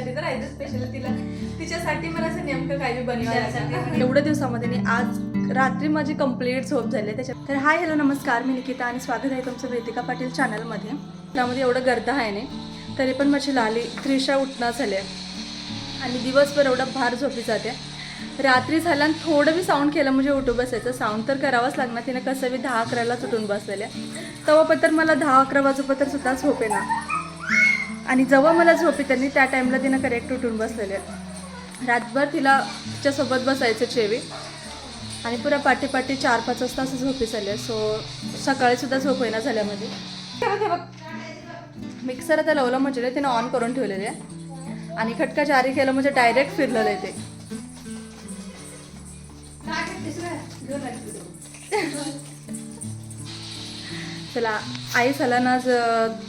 तिच्यासाठी तर आहे स्पेशल तिला तिच्यासाठी मला असं नेमकं काय बी बनवायला तिच्यासाठी. एवढ्या दिवसामध्ये आणि आज रात्री माझी कंप्लीट झोप झाली. त्याच्यात तर हाय हॅलो नमस्कार. मी निकिता आणि स्वागत आहे तुमचं वेदिका पाटील चॅनलमध्ये त्यामध्ये एवढं गर्द आहे नाही तरी पण माझी लाली त्रिशा उठणं झाले आणि दिवसभर एवढा भार झोपी जाते. रात्री झाला आणि थोडं बी साऊंड केलं म्हणजे उठू बसायचं. साऊंड तर करावंच लागणार. तिने कसं बी दहा अकरालाच उठून बसलेले तेव्हा तर मला दहा अकरा वाजोपतर सुद्धा झोपे ना आणि जेव्हा मला झोपी त्यांनी त्या टाईमला तिनं करेक्ट उठून बसलेले रातभर तिला तिच्यासोबत बसायचं चेवी. आणि पुरा पाठीपाठी चार पाच वाजता असं झोपी झाले सो सकाळी सुद्धा झोप येणार झाल्या म्हणजे मिक्सर आता लावलं म्हणजे तिनं ऑन करून ठेवलेले आहे. आणि खटका जारी केलं म्हणजे डायरेक्ट फिरलेलं आहे ते. चला आई सलानाच आज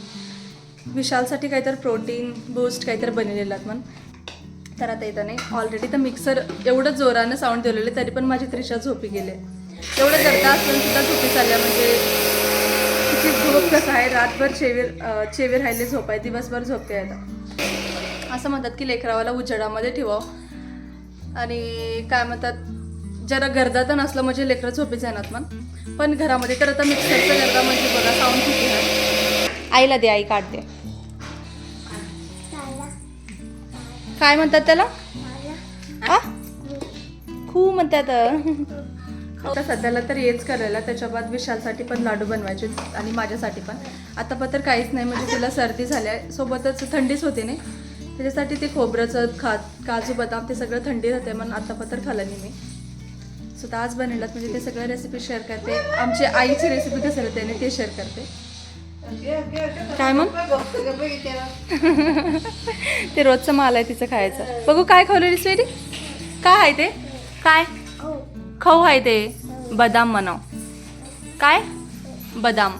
विशालसाठी काहीतरी प्रोटीन बूस्ट काहीतरी बनवलेलात मग तर आता येतं नाही ऑलरेडी तर मिक्सर एवढं जोरानं साऊंड दिलेले तरी पण माझी त्रिशा झोपी गेले. एवढं करता असून सुद्धा झोपी चालल्या म्हणजे तिची झोप कसं आहे रातभर चेवीर चेवीर राहिले झोप आहे दिवसभर झोपते आता. असं म्हणतात की लेकरावाला उजेडामध्ये ठेवावं. आणि काय म्हणतात जरा गरजा नसलं म्हणजे लेकरं झोपी जाणार मग पण घरामध्ये तर आता मिक्सरचं गरजा म्हणजे बघा साऊंड किती आईला दे आई काढते. काय म्हणतात त्याला? आ? खू म्हणतात. आता सध्याला तर हेच करायला त्याच्या बाद विशालसाठी पण लाडू बनवायचे आणि माझ्यासाठी पण. आता पण तर काहीच नाही म्हणजे तिला सर्दी झाल्या सोबतच थंडीच होते नाही. त्याच्यासाठी ते खोबऱ्याचं खा काजू बदाम ते सगळं थंडी होते म्हणून आता पण तर खाल्लं नाही मी. सो तर आज बनवलं म्हणजे ते सगळं रेसिपी शेअर करते. आमची आईची रेसिपी कसं राहते आणि ते शेअर करते. काय मग? ते रोजचं माल आहे तिचं खायचं. बघू काय खावलेली स्वेरी काय आहे ते? काय? खाऊ आहे ते. बदाम म्हणाव. काय? बदाम.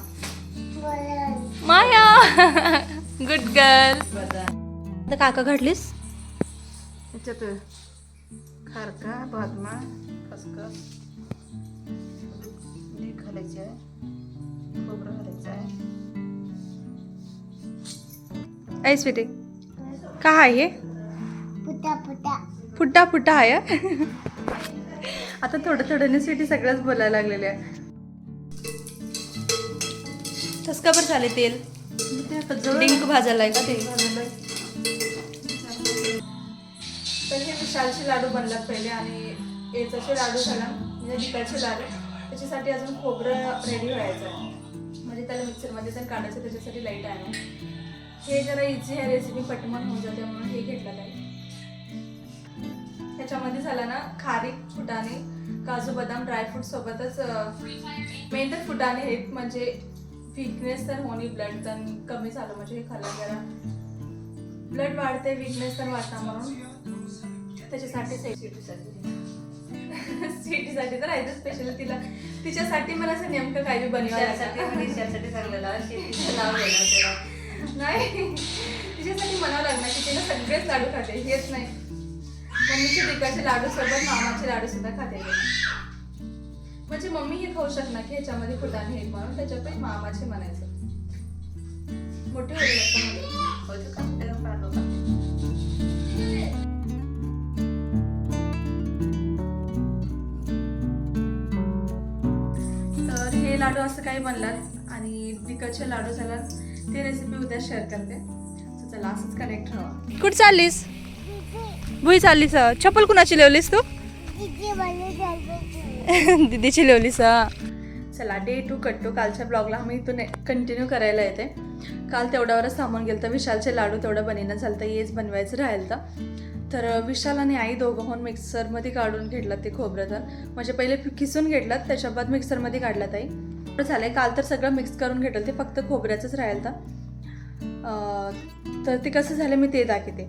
माया. गुड गर्ल तर काका घडलीस? त्याच्यात खारका बदमा खसखस. घालायचे आहे. खोबरं घालायचं आहे. ऐ स्वीटी काय आहे हे? पुटा पुटा. फुट्टा फुट्टा आहे? आता थोडं थोडं स्वीटी सगळंच बोलायला लागलेले आहे. कसं का बरं झाले तेल? ते आता जवळ डिंक भाजायला आहे का ते? झालेलं तर हे विशालचे लाडू बनलात पहिले आणि याचे लाडू झाला म्हणजे डिकाचे लाडू. त्याच्यासाठी अजून खोबरं रेडी व्हायचं आहे. म्हणजे त्याला मिक्सरमध्ये तर काढायचं त्याच्यासाठी लाइट आहे. हे जरा इझी आहे रेसिपी पटमन होऊन जाते म्हणून हे घेतलं आहे त्याच्यामध्ये झाला ना खारीक फुटाणे काजू बदाम ड्रायफ्रूट सोबतच मेन तर फुटाणे हे म्हणजे विकनेस तर होणी ब्लड तर कमी झालं. म्हणजे हे खाल्लं जरा. ब्लड वाढते विकनेस तर वाढता म्हणून. त्याच्यासाठी सिटीसाठी तर आहे स्पेशल तिला तिच्यासाठी मला असं नेमकं काय बी त्यासाठी बनवायला म्हणजे त्यासाठी चांगलेला शेतीचं नाव घेणार नाही. तिच्यासाठी म्हणावं लागणार की तिला सगळेच लाडू खाते हेच नाही. मम्मीचे डिकाचे लाडू सोबत मामाचे लाडू सुद्धा खाते. म्हणजे मम्मी हे खाऊ शकणार की ह्याच्यामध्ये फुटाणे हे म्हणून त्याच्यापैकी मामाचे म्हणायचं. मोठे होते? तर हे लाडू असं काही बनलात आणि विकतचे लाडू झालात. ते रेसिपी उद्या शेअर करते. चला असंच कनेक्ट राहा कुठं चाललीस? भुई चाललीस? चप्पल कुणाची लिवलीस तू? दीदीची लिवलीस? चला डे टू कट टू कालच्या ब्लॉगला आम्ही इथून कंटिन्यू करायला येते. काल तेवढ्यावरच थांबून गेलं तर विशालचे लाडू तेवढं बनिनं झालं तर हेच बनवायचं राहील तर तर विशाल आणि आई दोघं म्हणून मिक्सरमध्ये काढून घेतलं ते खोबरं तर. म्हणजे पहिले किसून घेतलं त्याच्या बाद मिक्सरमध्ये काढलं ताई. एवढं झालं आहे काल तर सगळं मिक्स करून घेतलं. ते फक्त खोबऱ्याचंच राहील तर तर ते कसं झालं मी ते दाखवते.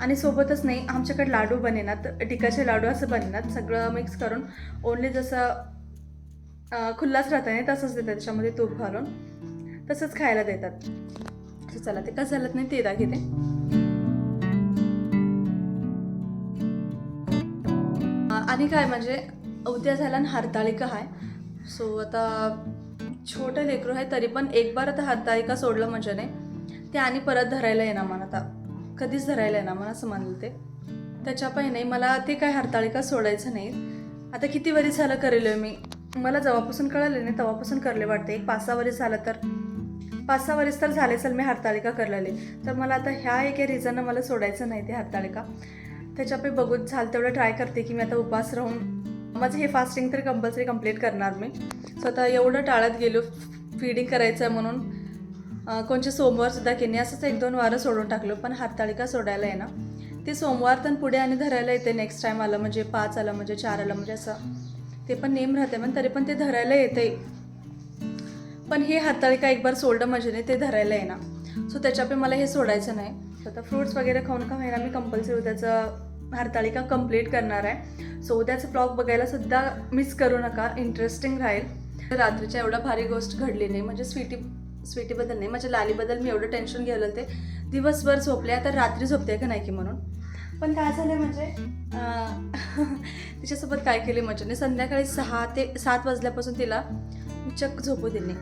आणि सोबतच नाही आमच्याकडे लाडू बनेनात. टिकाचे लाडू असं बनेनात. सगळं मिक्स करून. ओनली जसं खुल्लाच राहतं नाही तसंच देतात. त्याच्यामध्ये तूप घालून. तसंच खायला देतात. चला ते कसं झालं नाही ते दाखवते. आणि काय म्हणजे उद्या झाला ना हरताळिका आहे सो आता छोटं लेकरू आहे तरी पण एक बार आता हरताळिका सोडलं म्हणजे नाही ते आणि परत धरायला येणार मला आता. कधीच धरायला आहे ना मला असं म्हणलं ते. त्याच्या नाही मला ते काय हरताळिका सोडायचं नाही आता किती वरी झालं करेल मी. मला जेव्हापासून कळलं नाही तेव्हापासून करले वाटते. एक पाच सहा वरी झालं तर पाच सहा वरीस तर झाले चल मी हरताळिका करलेली. तर मला आता ह्या एका रिझननं मला सोडायचं नाही ते हरताळिका त्याच्यापै बघून झालं तेवढं ट्राय करते की मी आता उपास राहून माझं हे फास्टिंग तर कंपल्सरी कंप्लीट करणार मी. सो आता एवढं टाळत गेलो फीडिंग करायचं आहे म्हणून कोणचे सोमवारसुद्धा केले असंच एक दोन वारं सोडून टाकलो पण हारताळिका सोडायला आहे ना ते सोमवार तर पुढे आणि धरायला येते नेक्स्ट टाईम आलं म्हणजे पाच आलं म्हणजे चार आलं म्हणजे असं. ते पण नेम राहते पण तरी पण ते धरायला येते. पण हे हाताळिका एक बार सोडलं म्हणजे नाही ते धरायला येणार सो त्याच्यापे मला हे सोडायचं नाही. आता फ्रुट्स वगैरे खाऊन का होईना मी कंपल्सरी त्याचं हरताळिका कंप्लीट करणार आहे. सो उद्याचं ब्लॉग बघायला सुद्धा मिस करू नका. इंटरेस्टिंग राहील. रात्रीच्या एवढा भारी गोष्ट घडली नाही. म्हणजे स्वीटी स्वीटीबद्दल नाही. माझ्या लालीबद्दल मी एवढं टेन्शन घेलं ते दिवसभर झोपले. आता रात्री झोपते का नाही की म्हणून. पण काय झालं म्हणजे तिच्यासोबत काय केले म्हणजे संध्याकाळी सहा ते सात वाजल्यापासून तिला चक्क झोपू दिली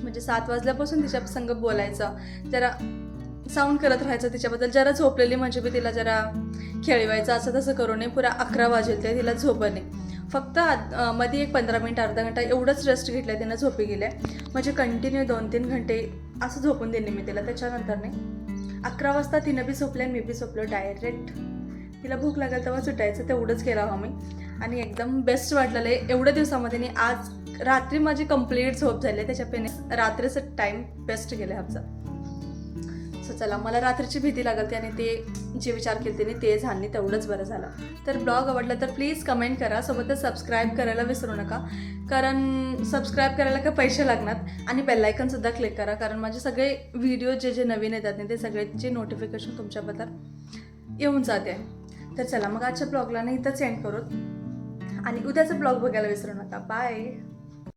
म्हणजे सात वाजल्यापासून तिच्या संग बोलायचं. जरा साऊंड करत राहायचं तिच्याबद्दल. जरा झोपलेली म्हणजे मी तिला जरा खेळवायचं असं तसं करू नये. पुरा अकरा वाजेल ते तिला झोपं नाही फक्त आत- मध्ये एक पंधरा मिनिट अर्धा घंटा एवढंच रेस्ट घेतलं तिनं झोपी गेल्या म्हणजे कंटिन्यू दोन तीन घंटे असं झोपून दिले मी तिला त्याच्यानंतर नाही. अकरा वाजता तिनं बी झोपल्या मी बी झोपलो डायरेक्ट तिला भूक लागेल तेव्हा सुटायचं तेवढंच केलं हवं मी आणि एकदम बेस्ट वाटलेलं आहे. एवढ्या दिवसामध्ये आणि आज रात्री माझी कंप्लीट झोप झाली त्याच्या पेने रात्रीचं टाईम बेस्ट गेलं आहे आमचा. सो चला मला रात्रीची भीती लागते आणि ते जे विचार केले त्याने ते झाले तेवढंच बरं झालं. तर ब्लॉग आवडला तर प्लीज कमेंट करा सोबतच सबस्क्राईब करायला विसरू नका. कारण सबस्क्राईब करायला का पैसे लागणार? आणि बेलायकनसुद्धा क्लिक करा कारण माझे सगळे व्हिडिओ जे जे नवीन येतात ना ते सगळ्याचे नोटिफिकेशन तुमच्याबद्दल येऊन जाते. तर चला मग आजच्या ब्लॉगला नाही इथंच सेंड करू. आणि उद्याचा ब्लॉग बघायला विसरू नका. बाय